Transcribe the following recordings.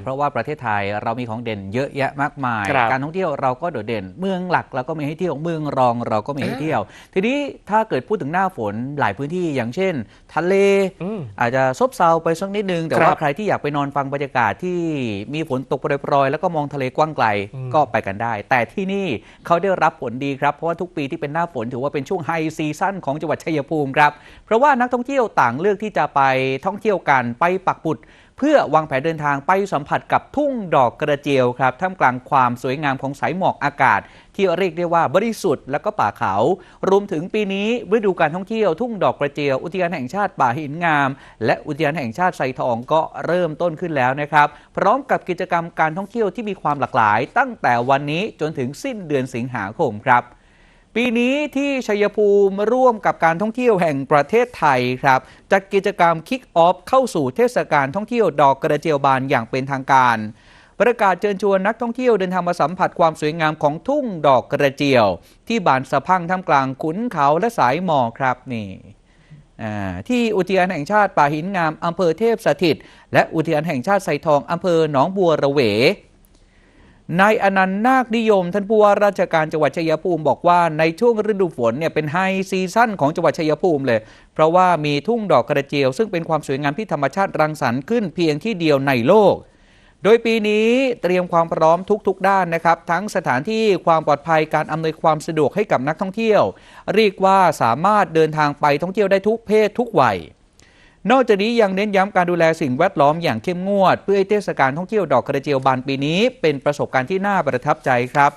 เพราะว่าประเทศไทยเรามีของเด่นเยอะแยะมากมายครับการท่องเที่ยวเราก็โดดเด่น เมืองหลักเราก็มีให้เที่ยวเมืองรองเราก็มีให้เที่ยว ทีนี้ถ้าเกิดพูดถึงหน้าฝนหลายพื้นที่อย่างเช่น ทะเลอืมอาจจะซบเซาไปสักนิดนึง แต่ครับว่าใครที่อยากไปนอนฟังบรรยากาศที่มีฝนตกโปรยๆแล้วก็มองทะเลกว้างไกลอืมก็ไปกันได้ แต่ที่นี่เขาได้รับผลดีครับเพราะว่าทุกปีที่เป็นหน้าฝนถือว่าเป็นช่วงไฮซีซั่นของจังหวัดชัยภูมิครับเพราะว่านักท่องเที่ยวต่างเลือกที่จะไปท่องเที่ยวกันไปปักบุตรเพื่อวางแผนเดินทางไปสัมผัสกับทุ่งดอกกระเจียวครับท่ามกลางความสวยงามของสายหมอกอากาศ ที่เรียกได้ว่าบริสุทธิ์และก็ป่าเขา รวมถึงปีนี้ฤดูการท่องเที่ยวทุ่งดอกกระเจียว อุทยานแห่งชาติป่าหินงาม และอุทยานแห่งชาติไซทองก็เริ่มต้นขึ้นแล้วนะครับ พร้อมกับกิจกรรมการท่องเที่ยวที่มีความหลากหลาย ตั้งแต่วันนี้จนถึงสิ้นเดือนสิงหาคมครับ ปีนี้ที่ชัยภูมิร่วมกับการท่องเที่ยวแห่งประเทศไทยครับจัดกิจกรรมคิกออฟเข้าสู่เทศกาลท่องเที่ยวดอกกระเจียวบานอย่างเป็นทางการ ประกาศเชิญชวนนักท่องเที่ยวเดินทางมาสัมผัสความสวยงามของทุ่งดอกกระเจียว ที่บานสะพังท่ามกลางขุนเขาและสายหมอกครับนี่ที่อุทยานแห่งชาติป่าหินงามอำเภอเทพสถิต และอุทยานแห่งชาติไซทองอำเภอหนองบัวระเว นายอนันต์นาคนิยม ท่านผู้ว่าราชการจังหวัดชัยภูมิบอกว่าในช่วงฤดูฝนเนี่ยเป็นไฮซีซั่นของจังหวัดชัยภูมิเลย เพราะว่ามีทุ่งดอกกระเจียว ซึ่งเป็นความสวยงามที่ธรรมชาติรังสรรค์ขึ้นเพียงที่เดียวในโลก โดยปีนี้เตรียมความพร้อมทุกๆ ด้านนะครับ ทั้งสถานที่ความปลอดภัยการอำนวยความสะดวกให้กับนักท่องเที่ยว เรียกว่าสามารถเดินทางไปท่องเที่ยวได้ทุกเพศทุกวัย นอกจากนี้ยังเน้นย้ำการดูแลสิ่งแวดล้อมอย่างเข้มงวด เพื่อให้เทศกาลท่องเที่ยวดอกกระเจียวบานปีนี้ เป็นประสบการณ์ที่น่าประทับใจครับ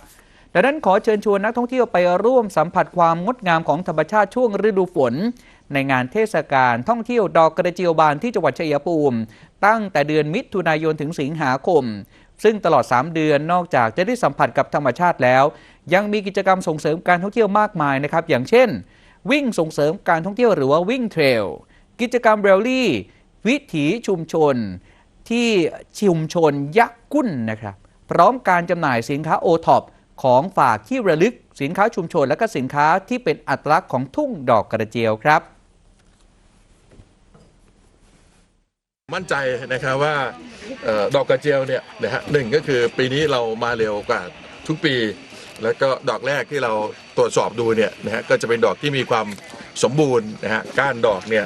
ดังนั้นขอเชิญชวนนักท่องเที่ยวไปร่วมสัมผัสความงดงามของธรรมชาติช่วงฤดูฝน ในงานเทศกาลท่องเที่ยวดอกกระเจียวบานที่จังหวัดชัยภูมิ ตั้งแต่เดือนมิถุนายนถึงสิงหาคม ซึ่งตลอด 3 เดือนนอกจากจะได้สัมผัสกับธรรมชาติแล้ว ยังมีกิจกรรมส่งเสริมการท่องเที่ยวมากมายนะครับอย่างเช่น วิ่งส่งเสริมการท่องเที่ยวหรือว่าวิ่งเทรล กิจกรรมเรลลี่ วิถีชุมชน ที่ชุมชนยักษ์กุ้นนะครับ พร้อมการจำหน่ายสินค้าโอท็อปของฝากที่ระลึกสินค้าชุมชน และก็สินค้าที่เป็นอัตลักษณ์ของทุ่งดอกกระเจียวครับ มั่นใจนะครับว่าออดอกกระเจียวเนี่ยนะฮะหนึ่งก็คือปีนี้เรามาเร็วกว่าทุกปี แล้วก็ดอกแรกที่เราตรวจสอบดูเนี่ยนะฮะก็จะเป็นดอกที่มีความสมบูรณ์นะฮะก้านดอกเนี่ย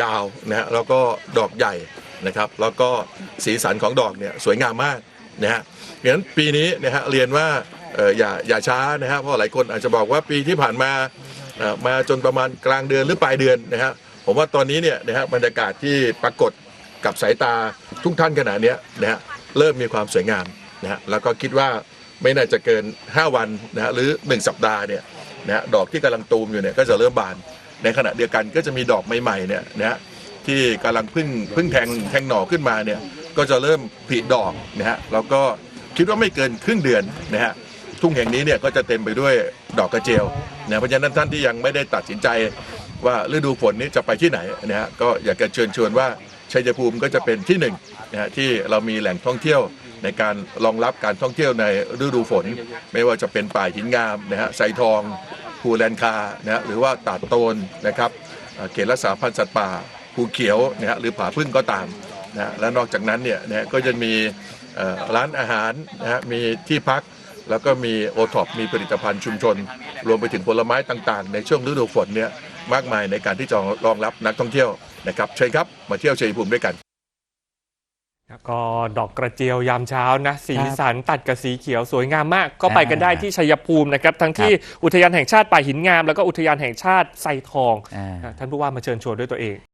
ยาวนะฮะแล้วก็ดอกใหญ่นะครับแล้วก็สีสันของดอกเนี่ยสวยงามมากนะฮะงั้นปีนี้นะฮะเรียนว่าอย่าอย่าช้านะฮะเพราะหลายคนอาจจะบอกว่าปีที่ผ่านมามาจนประมาณกลางเดือนหรือปลายเดือนนะฮะผมว่าตอนนี้เนี่ยนะฮะบรรยากาศที่ปรากฏกับสายตาทุกท่านขณะนี้นะฮะเริ่มมีความสวยงามนะฮะแล้วก็คิดว่าไม่น่าจะเกิน 5 วันนะฮะหรือ 1 สัปดาห์เนี่ยนะฮะดอกที่กำลังตูมอยู่เนี่ยก็จะเริ่มบาน ในขณะเดียวกันก็จะมีดอกใหม่ๆเนี่ยนะฮะที่กำลังพึ่งพึ่งแทงแทงหน่อขึ้นมาเนี่ยก็จะเริ่มผลิดอกนะฮะแล้วก็คิดว่าไม่เกินครึ่งเดือนนะฮะทุ่งแห่งนี้เนี่ยก็จะเต็มไปด้วยดอกกระเจียวนะเพราะฉะนั้นท่านที่ยังไม่ได้ตัดสินใจว่าฤดูฝนนี้จะไปที่ไหนนะฮะก็อยากจะเชิญชวนว่าชัยภูมิก็จะเป็นที่หนึ่งนะฮะที่เรามีแหล่งท่องเที่ยวในการรองรับการท่องเที่ยวในฤดูฝน ไม่ว่าจะเป็นป่าหินงามนะฮะไซทอง ภูแลนคานะหรือว่าตาดโตนนะครับเขตรักษาพันธุ์สัตว์ป่าภูเขียวนะฮะหรือผาพึ่งก็ตามนะและนอกจากนั้นเนี่ยนะก็จะมีร้านอาหารนะฮะมีที่พักแล้วก็มีโอท็อปมีผลิตภัณฑ์ชุมชน รวมไปถึงผลไม้ต่างๆ ในช่วงฤดูฝนเนี่ยมากมายในการที่จะรองรับนักท่องเที่ยวนะครับเชิญครับมาเที่ยวชัยภูมิด้วยกัน แล้วก็ดอกกระเจียวยามเช้านะ สีครับสันตัดกับสีเขียวสวยงามมาก ก็ไปกันได้อ่าที่ชัยภูมินะครับ ทั้งที่อุทยานแห่งชาติป่าหินงาม แล้วก็อุทยานแห่งชาติไซทองอ่าท่านผู้ว่ามาเชิญชวนด้วยตัวเอง